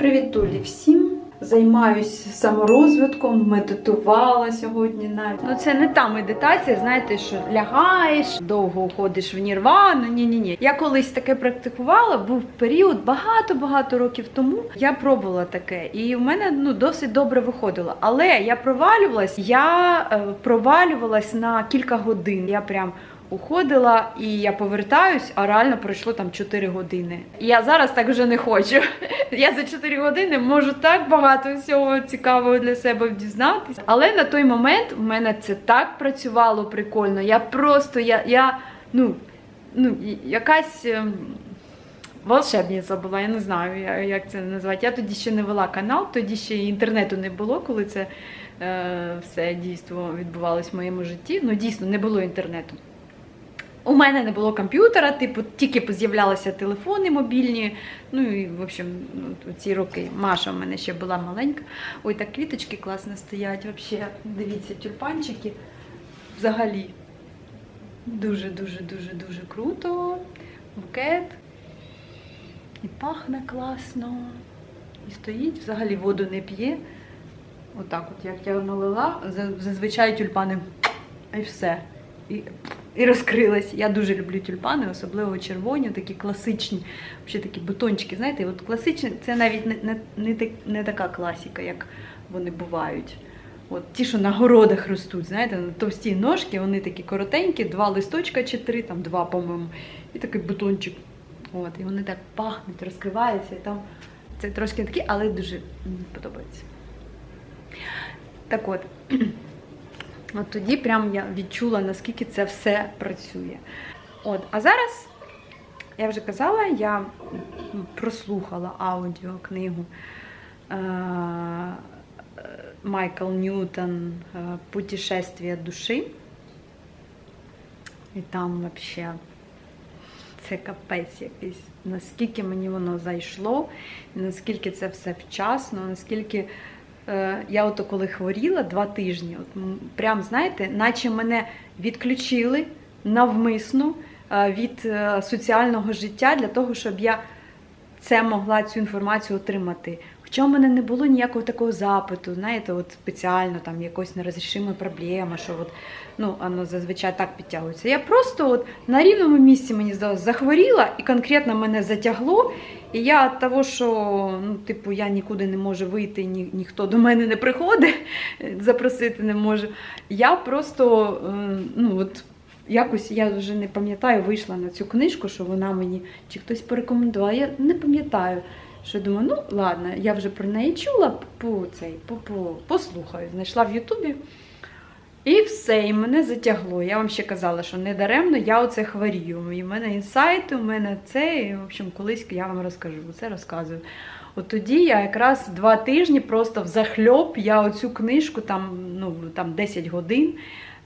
Привіт, Тулі, всім! Займаюсь саморозвитком, медитувала сьогодні навіть. Ну це не та медитація, знаєте, що лягаєш, довго уходиш в нірвану. Ні, ні, ні. Я колись таке практикувала. Був період багато-багато років тому. Я пробувала таке, і в мене ну досить добре виходило. Але я провалювалась, я е, провалювалась на кілька годин. Я прям уходила і я повертаюсь, а реально пройшло там 4 години. Я зараз так вже не хочу. Я за 4 години можу так багато всього цікавого для себе дізнатися. Але на той момент в мене це так працювало прикольно. Я просто я, я ну, ну якась. ем, Волшебниця була, я не знаю, як це назвати. Я тоді ще не вела канал, тоді ще інтернету не було, коли це е, все дійство відбувалось в моєму житті. Ну, дійсно, не було інтернету. У мене не було комп'ютера, типу, тільки з'являлися телефони мобільні. Ну і, в общем, ну, ці роки Маша в мене ще була маленька. Ой, так квіточки класно стоять. Взагалі, дивіться, тюльпанчики. Взагалі. Дуже, дуже, дуже, дуже круто. Букет. І пахне класно. І стоїть, взагалі воду не п'є. Отак, от, як я налила, зазвичай тюльпани. І все. І, і розкрилась. Я дуже люблю тюльпани, особливо червоні, такі класичні, взагалі такі бутончики. Знаєте, от класичні це навіть не, не, не, так- не така класика, як вони бувають. От ті, що на городах ростуть, знаєте, на товсті ножки, вони такі коротенькі, два листочка чи три, там два, по-моєму, і такий бутончик. От, і вони так пахнуть, розкриваються. І там це трошки такі, але дуже подобається. Так от, от тоді прям я відчула, наскільки це все працює. От, а зараз, я вже казала, я прослухала аудіокнигу е, Майкл Ньютон е, Путешествие душі. І там взагалі це капець якийсь. Наскільки мені воно зайшло, наскільки це все вчасно, наскільки я ото коли хворіла два тижні, от, прям знаєте, наче мене відключили навмисно е, від е, соціального життя для того, щоб я це могла цю інформацію отримати. Хоча в мене не було ніякого такого запиту, знаєте, от спеціально там якось нерозрішима проблема, що от, ну, воно зазвичай так підтягується. Я просто от на рівному місці мені здалося захворіла і конкретно мене затягло. І я від того, що ну, типу, я нікуди не можу вийти, ні, ніхто до мене не приходить, запросити не може. Я просто е, ну, от, якось я вже не пам'ятаю, вийшла на цю книжку, що вона мені чи хтось порекомендував. Я не пам'ятаю. Що думаю, ну ладно, я вже про неї чула, по цей, по, по, послухаю. Знайшла в Ютубі. І все, і мене затягло. Я вам ще казала, що не даремно я оце хворію. І в мене інсайти, у мене це, і, в общем, колись я вам розкажу. Це розказую. От тоді я якраз два тижні просто взахльоп, я оцю книжку там, ну, там 10 годин.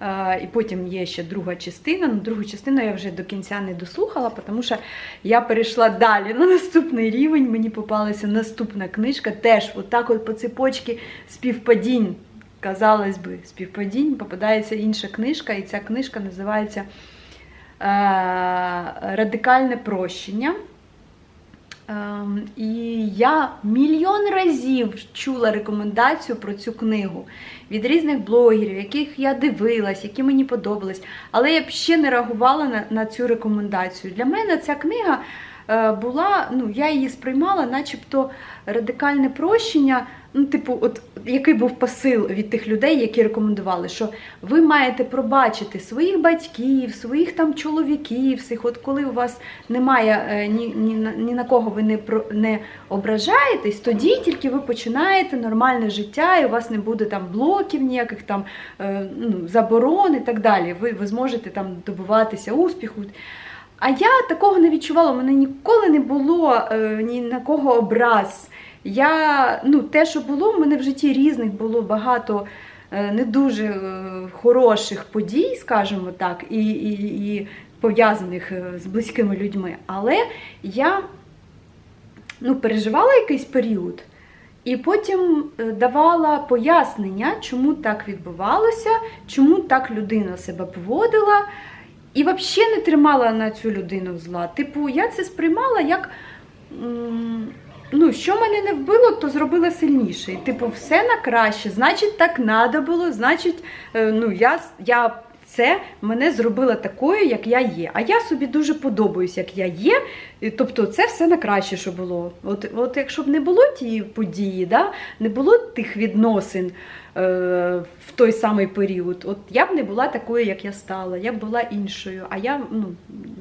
Е, І потім є ще друга частина. Ну, другу частину я вже до кінця не дослухала, тому що я перейшла далі на наступний рівень. Мені попалася наступна книжка, теж отак от по цепочці співпадінь. Казалось би, співпадінь, попадається інша книжка, і ця книжка називається е, Радикальне прощення. Ем, і я мільйон разів чула рекомендацію про цю книгу від різних блогерів, яких я дивилась, які мені подобались. Але я б ще не реагувала на, на цю рекомендацію. Для мене ця книга була, ну, я її сприймала, начебто радикальне прощення. Ну, типу, от який був посил від тих людей, які рекомендували, що ви маєте пробачити своїх батьків, своїх там чоловіків, всіх, от коли у вас немає е, ні, ні, ні на кого ви не, про- не ображаєтесь, тоді тільки ви починаєте нормальне життя, і у вас не буде там блоків, ніяких там е, ну, заборон і так далі. Ви, ви зможете там добиватися успіху. А я такого не відчувала, у мене ніколи не було е, ні на кого образ. Я, ну, те, що було, в мене в житті різних було багато е, не дуже е, хороших подій, скажімо так, і, і, і пов'язаних е, з близькими людьми. Але я ну, переживала якийсь період. І потім е, давала пояснення, чому так відбувалося, чому так людина себе поводила. І взагалі не тримала на цю людину зла. Типу, я це сприймала як ну, що мене не вбило, то зробила сильніше. І, типу, все на краще. Значить, так треба було. Значить, е, ну, я, я це мене зробила такою, як я є. А я собі дуже подобаюсь, як я є. Тобто, це все на краще, що було. От, от якщо б не було тієї події, да, не було тих відносин е, в той самий період, от я б не була такою, як я стала. Я б була іншою. А я ну,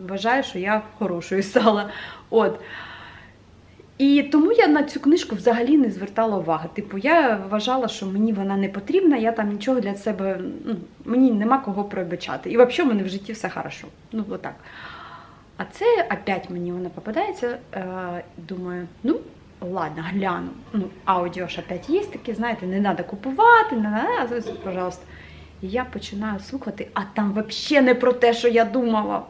вважаю, що я хорошою стала. От. І тому я на цю книжку взагалі не звертала уваги. Типу, я вважала, що мені вона не потрібна, я там нічого для себе, ну, мені нема кого пробачати. І взагалі в мене в житті все хорошо. Ну, отак. А це опять мені вона попадається. Е, думаю, ну, ладно, гляну. Ну, аудіо ж опять є таке, знаєте, не треба купувати, не треба, пожалуйста. І я починаю слухати, а там взагалі не про те, що я думала.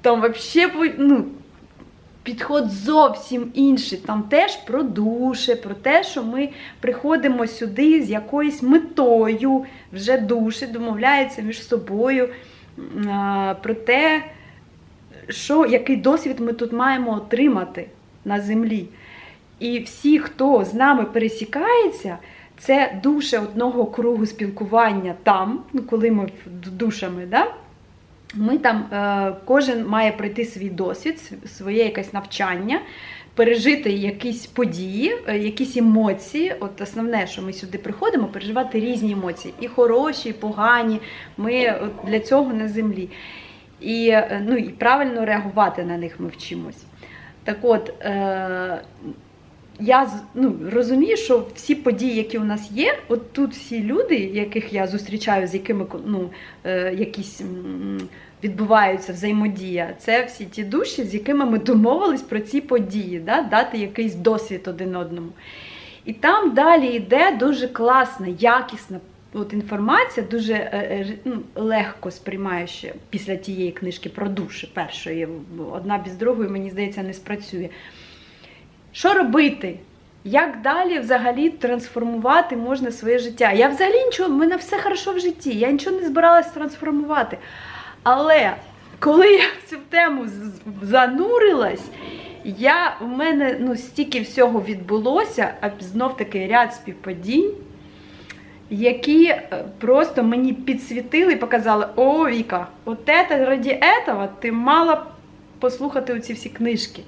Там взагалі, ну, підход зовсім інший. Там теж про душе, про те, що ми приходимо сюди з якоюсь метою, вже душі домовляються між собою, про те, що, який досвід ми тут маємо отримати на землі. І всі, хто з нами пересікається, це душе одного кругу спілкування там, ну, коли ми душами, да? Ми там е, кожен має пройти свій досвід, своє якесь навчання, пережити якісь події, е, якісь емоції. От основне, що ми сюди приходимо, переживати різні емоції, і хороші, і погані. Ми от для цього на землі. І, е, ну, і правильно реагувати на них ми вчимось. Так от, е, я ну, розумію, що всі події, які у нас є, от тут всі люди, яких я зустрічаю, з якими ну, е, якісь відбуваються взаємодія, це всі ті душі, з якими ми домовились про ці події, да? дати якийсь досвід один одному. І там далі йде дуже класна, якісна от інформація, дуже е, е, ну, легко сприймаючи після тієї книжки про душі першої. Одна без другої, мені здається, не спрацює. Що робити? Як далі взагалі трансформувати можна своє життя? Я взагалі нічого, в мене все хорошо в житті, я нічого не збиралась трансформувати. Але коли я в цю тему занурилась, я, у мене ну, стільки всього відбулося, а знов таки ряд співпадінь, які е, просто мені підсвітили і показали: о, Віка, от это, раді этого ти мала послухати оці всі книжки.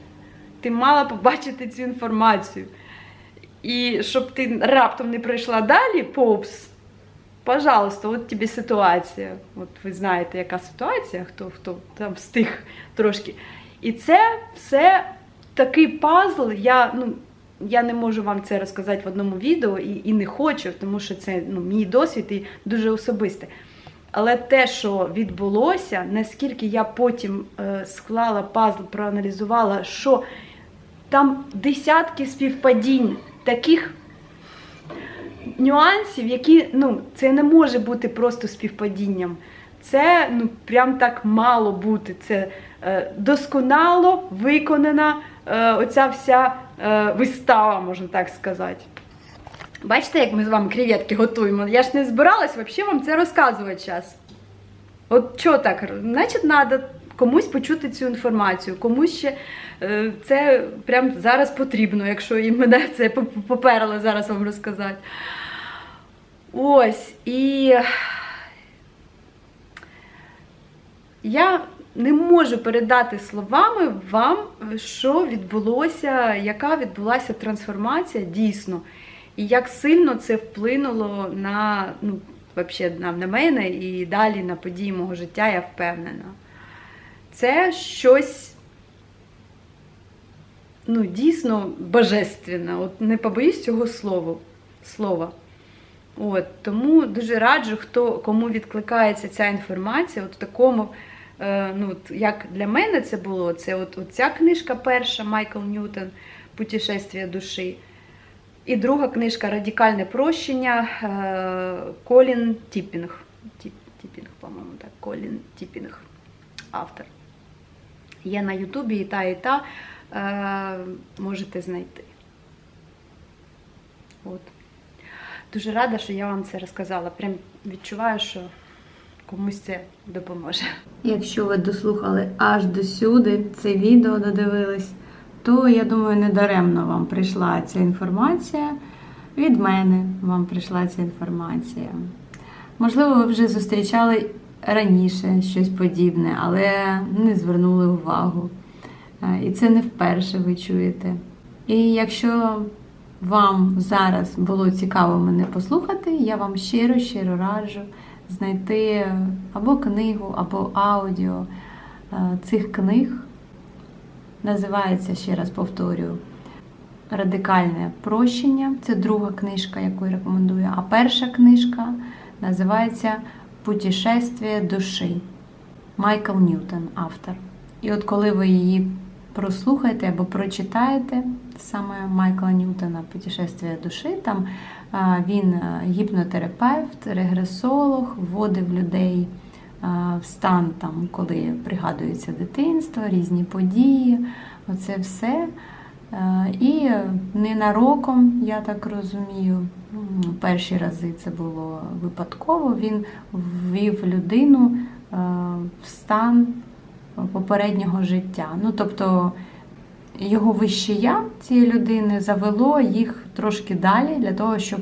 Ти мала побачити цю інформацію. І щоб ти раптом не пройшла далі повз, пожалуйста, от тобі ситуація. От ви знаєте, яка ситуація, хто, хто там встиг трошки. І це все такий пазл. Я, ну, я не можу вам це розказати в одному відео і, і не хочу, тому що це ну, мій досвід і дуже особисте. Але те, що відбулося, наскільки я потім е, склала пазл, проаналізувала, що там десятки співпадінь таких нюансів, які ну, це не може бути просто співпадінням. Це ну, прям так мало бути. Це е, досконало виконана е, оця вся е, вистава, можна так сказати. Бачите, як ми з вами креветки готуємо? Я ж не збиралась взагалі вам це розказувати час. От що так? Значить, треба комусь почути цю інформацію, комусь ще е, це прямо зараз потрібно, якщо і мене це поп- поперли зараз вам розказати. Ось, і я не можу передати словами вам, що відбулося, яка відбулася трансформація дійсно. І як сильно це вплинуло на, ну, вообще, на, на мене і далі на події мого життя, я впевнена. Це щось ну, дійсно божественне. От не побоюсь цього слова. слова. От, тому дуже раджу, хто, кому відкликається ця інформація, от в такому, е, ну, от, як для мене це було, це от, от ця книжка перша, Майкл Ньютон, Путешествие душі. І друга книжка Радикальне прощення е, Колін Тіпінг. Тіп, Тіпінг, по-моєму, так, Колін Тіпінг, автор. Є на Ютубі і та, і та е, можете знайти. От. Дуже рада, що я вам це розказала. Прям відчуваю, що комусь це допоможе. Якщо ви дослухали аж до сюди, це відео додивились, то я думаю, недаремно вам прийшла ця інформація. Від мене вам прийшла ця інформація. Можливо, ви вже зустрічали раніше щось подібне, але не звернули увагу. Е, І це не вперше ви чуєте. І якщо вам зараз було цікаво мене послухати, я вам щиро, щиро раджу знайти або книгу, або аудіо е, цих книг. Називається, ще раз повторюю, Радикальне прощення. Це друга книжка, яку я рекомендую. А перша книжка називається Путешествие душі. Майкл Ньютон, автор. І от коли ви її прослухаєте або прочитаєте, саме Майкла Ньютона Путешествие душі, там він гіпнотерапевт, регресолог, вводив людей в стан, там, коли пригадується дитинство, різні події, оце все. І ненароком, я так розумію, перші рази це було випадково. Він ввів людину е, в стан попереднього життя. Ну, тобто його вище я цієї людини завело їх трошки далі для того, щоб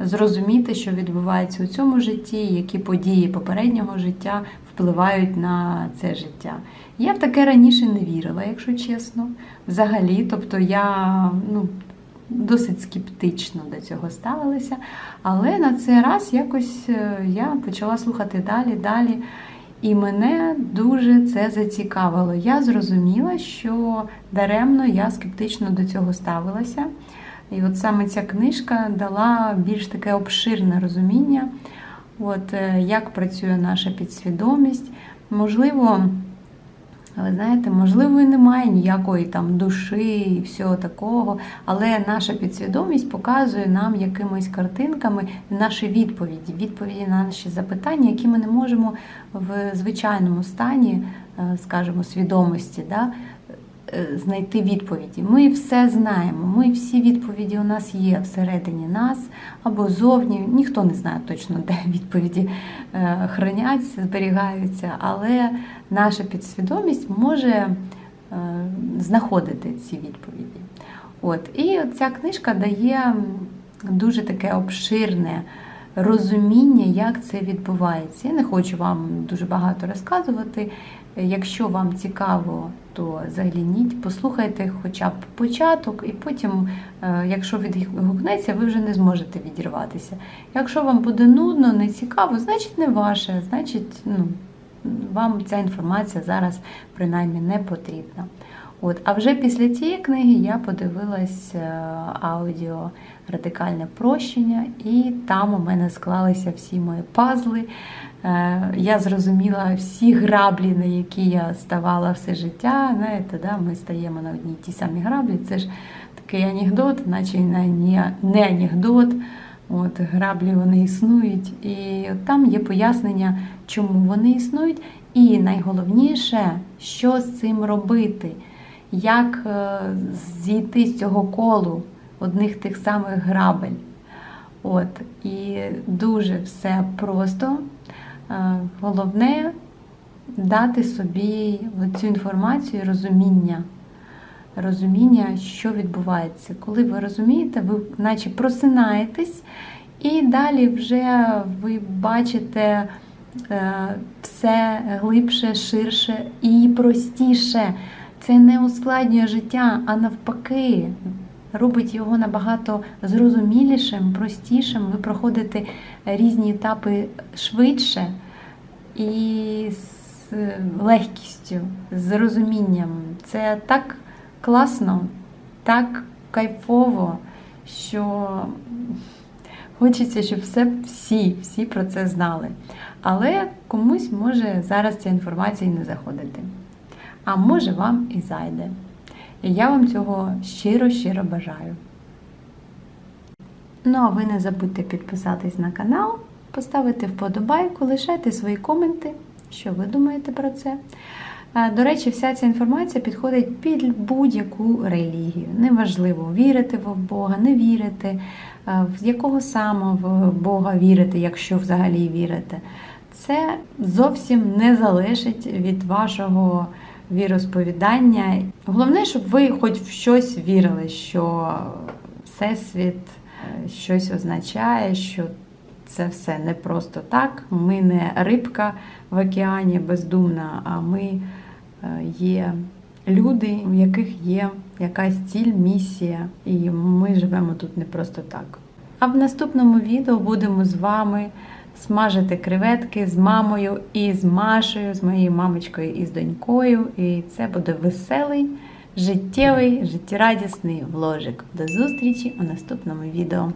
зрозуміти, що відбувається у цьому житті, які події попереднього життя впливають на це життя. Я в таке раніше не вірила, якщо чесно. Взагалі, тобто я ну, досить скептично до цього ставилася. Але на цей раз якось е, я почала слухати далі, далі. І мене дуже це зацікавило. Я зрозуміла, що даремно я скептично до цього ставилася. І от саме ця книжка дала більш таке обширне розуміння, от, е, як працює наша підсвідомість. Можливо, ви знаєте, можливо, і немає ніякої там душі і всього такого, але наша підсвідомість показує нам якимись картинками наші відповіді, відповіді на наші запитання, які ми не можемо в звичайному стані, е, скажімо, свідомості. Да, Знайти відповіді. Ми все знаємо, ми всі відповіді у нас є всередині нас або зовні. Ніхто не знає точно, де відповіді е, храняться, зберігаються, але наша підсвідомість може е, знаходити ці відповіді. От. І ця книжка дає дуже таке обширне розуміння, як це відбувається. Я не хочу вам дуже багато розказувати. Якщо вам цікаво, то загляніть, послухайте хоча б початок, і потім, е, якщо відгукнеться, ви вже не зможете відірватися. Якщо вам буде нудно, не цікаво, значить не ваше, значить, ну, вам ця інформація зараз принаймні не потрібна. От, а вже після цієї книги я подивилась е, аудіо Радикальне прощення, і там у мене склалися всі мої пазли. Е, Я зрозуміла всі граблі, на які я ставала все життя. Знаєте, да, ми стаємо на одній ті самі граблі. Це ж такий анекдот, наче не анекдот. От, Граблі вони існують, і там є пояснення, чому вони існують, і найголовніше, що з цим робити, як е, зійти з цього колу одних тих самих грабель. От, І дуже все просто. Е, Головне дати собі цю інформацію розуміння. Розуміння, що відбувається. Коли ви розумієте, ви наче просинаєтесь, і далі вже ви бачите е, все глибше, ширше і простіше. Це не ускладнює життя, а навпаки, робить його набагато зрозумілішим, простішим. Ви проходите різні етапи швидше і з легкістю, з розумінням. Це так класно, так кайфово, що хочеться, щоб все, всі, всі про це знали. Але комусь може зараз ця інформація і не заходити. А може вам і зайде. І я вам цього щиро-щиро бажаю. Ну, а ви не забудьте підписатись на канал, поставити вподобайку, лишайте свої коменти, що ви думаєте про це. Е, До речі, вся ця інформація підходить під будь-яку релігію. Неважливо, вірите ви в Бога, не вірите, е, в якого саме в Бога вірите, якщо взагалі вірите. Це зовсім не залежить від вашого віросповідання. Головне, щоб ви хоч в щось вірили, що Всесвіт е, щось означає, що це все не просто так. Ми не рибка в океані бездумна, а ми е, є люди, у яких є якась ціль, місія, і ми живемо тут не просто так. А в наступному відео будемо з вами смажити креветки з мамою і з Машею, з моєю мамочкою і з донькою. І це буде веселий, життєвий, життєрадісний вложик. До зустрічі у наступному відео.